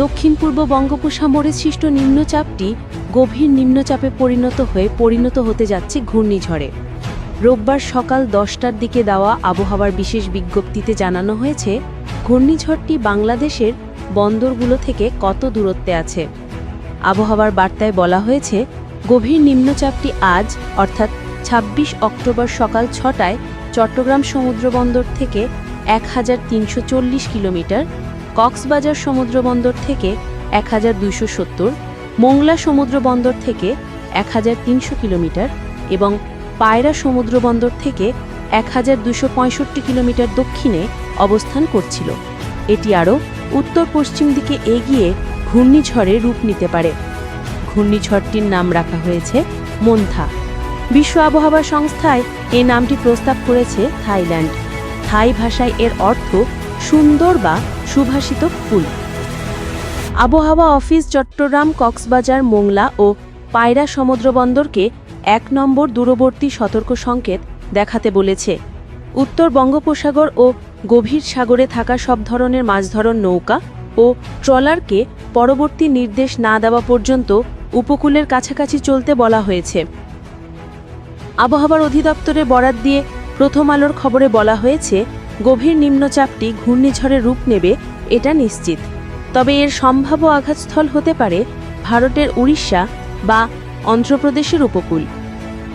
দক্ষিণ পূর্ব বঙ্গোপসাগরে সৃষ্ট নিম্নচাপটি গভীর নিম্নচাপে পরিণত হয়ে পরিণত হতে যাচ্ছে ঘূর্ণিঝড়ে। রোববার সকাল দশটার দিকে দেওয়া আবহাওয়ার বিশেষ বিজ্ঞপ্তিতে জানানো হয়েছে, ঘূর্ণিঝড়টি বাংলাদেশের বন্দরগুলো থেকে কত দূরত্বে আছে। আবহাওয়ার বার্তায় বলা হয়েছে, গভীর নিম্নচাপটি আজ, অর্থাৎ ২৬ অক্টোবর সকাল ছটায় চট্টগ্রাম সমুদ্রবন্দর থেকে এক হাজার তিনশো চল্লিশ কিলোমিটার কক্সবাজার সমুদ্রবন্দর থেকে এক হাজার দুইশো সত্তর, মোংলা সমুদ্রবন্দর থেকে এক হাজার তিনশো কিলোমিটার এবং পায়রা সমুদ্রবন্দর থেকে এক হাজার দুশো পঁয়ষট্টি কিলোমিটার দক্ষিণে অবস্থান করছিল। এটি আরও উত্তর পশ্চিম দিকে এগিয়ে ঘূর্ণিঝড়ে রূপ নিতে পারে। ঘূর্ণিঝড়টির নাম রাখা হয়েছে মন্থা। বিশ্ব আবহাওয়া সংস্থায় এই নামটি প্রস্তাব করেছে থাইল্যান্ড। থাই ভাষায় এর অর্থ সুন্দর বা সুভাষিত ফুল। আবহাওয়া অফিস চট্টগ্রাম, কক্সবাজার, মোংলা ও পায়রা সমুদ্রবন্দরকে এক নম্বর দূরবর্তী সতর্ক সংকেত দেখাতে বলেছে। উত্তর বঙ্গোপসাগর ও গভীর সাগরে থাকা সব ধরনের মাছ ধরন নৌকা ও ট্রলারকে পরবর্তী নির্দেশ না দেওয়া পর্যন্ত উপকূলের কাছাকাছি চলতে বলা হয়েছে। আবহাওয়ার অধিদপ্তরে বরাত দিয়ে প্রথম আলোর খবরে বলা হয়েছে গভীর নিম্নচাপটি ঘূর্ণিঝড়ের রূপ নেবে, এটা নিশ্চিত। তবে এর সম্ভাব্য আঘাতস্থল হতে পারে ভারতের উড়িষ্যা বা অন্ধ্রপ্রদেশের উপকূল।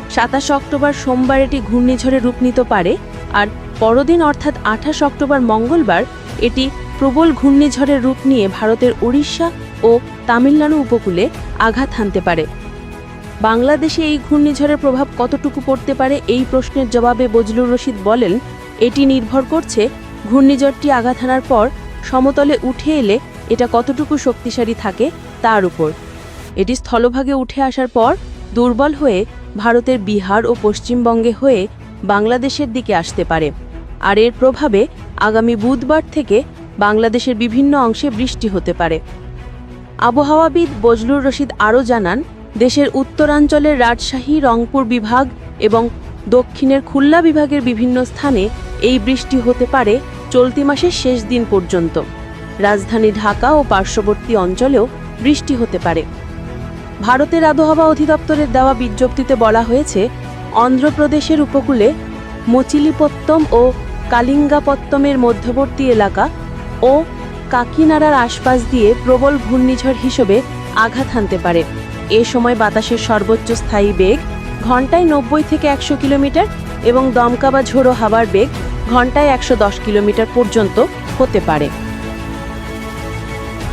সাতাশ অক্টোবর সোমবার এটি ঘূর্ণিঝড়ে রূপ নিতে পারে, আর পরদিন অর্থাৎ আঠাশ অক্টোবর মঙ্গলবার এটি প্রবল ঘূর্ণিঝড়ের রূপ নিয়ে ভারতের উড়িষ্যা ও তামিলনাড়ু উপকূলে আঘাত হানতে পারে। বাংলাদেশে এই ঘূর্ণিঝড়ের প্রভাব কতটুকু পড়তে পারে এই প্রশ্নের জবাবে বজলুর রশিদ বলেন এটি নির্ভর করছে ঘূর্ণিঝড়টি আঘাত হানার পর সমতলে উঠে এলে এটা কতটুকু শক্তিশালী থাকে তার উপর। এটি স্থলভাগে উঠে আসার পর দুর্বল হয়ে ভারতের বিহার ও পশ্চিমবঙ্গে হয়ে বাংলাদেশের দিকে আসতে পারে। আর এর প্রভাবে আগামী বুধবার থেকে বাংলাদেশের বিভিন্ন অংশে বৃষ্টি হতে পারে। আবহাওয়াবিদ বজলুর রশিদ আরও জানান, দেশের উত্তরাঞ্চলের রাজশাহী, রংপুর বিভাগ এবং দক্ষিণের খুলনা বিভাগের বিভিন্ন স্থানে এই বৃষ্টি হতে পারে চলতি মাসের শেষ দিন পর্যন্ত। রাজধানী ঢাকা ও পার্শ্ববর্তী অঞ্চলেও বৃষ্টি হতে পারে। ভারতের আবহাওয়া অধিদপ্তরের দেওয়া বিজ্ঞপ্তিতে বলা হয়েছে, অন্ধ্রপ্রদেশের উপকূলে মচিলিপত্তম ও কালিঙ্গাপত্তমের মধ্যবর্তী এলাকা ও কাকিনাড়ার আশপাশ দিয়ে প্রবল ঘূর্ণিঝড় হিসেবে আঘাত হানতে পারে। এ সময় বাতাসের সর্বোচ্চ স্থায়ী বেগ ঘন্টায় নব্বই থেকে একশো কিলোমিটার এবং দমকা বা ঝোড়ো হাওয়ার বেগ ঘন্টায় একশো দশ কিলোমিটার পর্যন্ত হতে পারে।